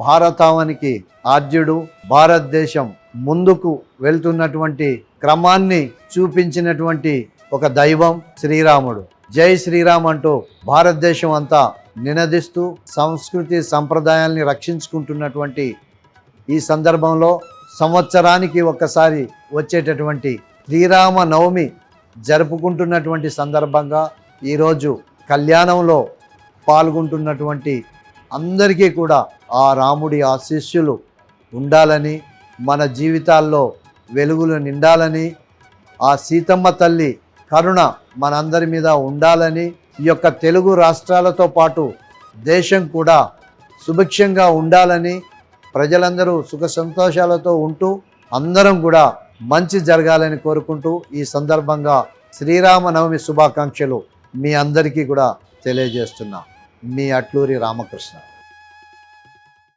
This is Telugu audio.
భారతావనికి ఆద్యుడు భారతదేశం ముందుకు వెళ్తున్నటువంటి క్రమాన్ని చూపించినటువంటి ఒక దైవం శ్రీరాముడు. జై శ్రీరామ్ అంటూ భారతదేశం అంతా నినదిస్తూ సంస్కృతి సంప్రదాయాల్ని రక్షించుకుంటున్నటువంటి ఈ సందర్భంలో సంవత్సరానికి ఒక్కసారి వచ్చేటటువంటి శ్రీరామ నవమి జరుపుకుంటున్నటువంటి సందర్భంగా ఈరోజు కళ్యాణంలో పాల్గొంటున్నటువంటి అందరికీ కూడా ఆ రాముడి ఆశీస్సులు ఉండాలని మన జీవితాల్లో వెలుగులు నిండాలని ఆ సీతమ్మ తల్లి కరుణ మనందరి మీద ఉండాలని ఈ యొక్క తెలుగు రాష్ట్రాలతో పాటు దేశం కూడా సుభిక్షంగా ఉండాలని ప్రజలందరూ సుఖ సంతోషాలతో ఉంటూ అందరం కూడా మంచి జరగాలని కోరుకుంటూ ఈ సందర్భంగా శ్రీరామనవమి శుభాకాంక్షలు మీ అందరికీ కూడా తెలియజేస్తున్నాను మీ అట్లూరి రామకృష్ణ.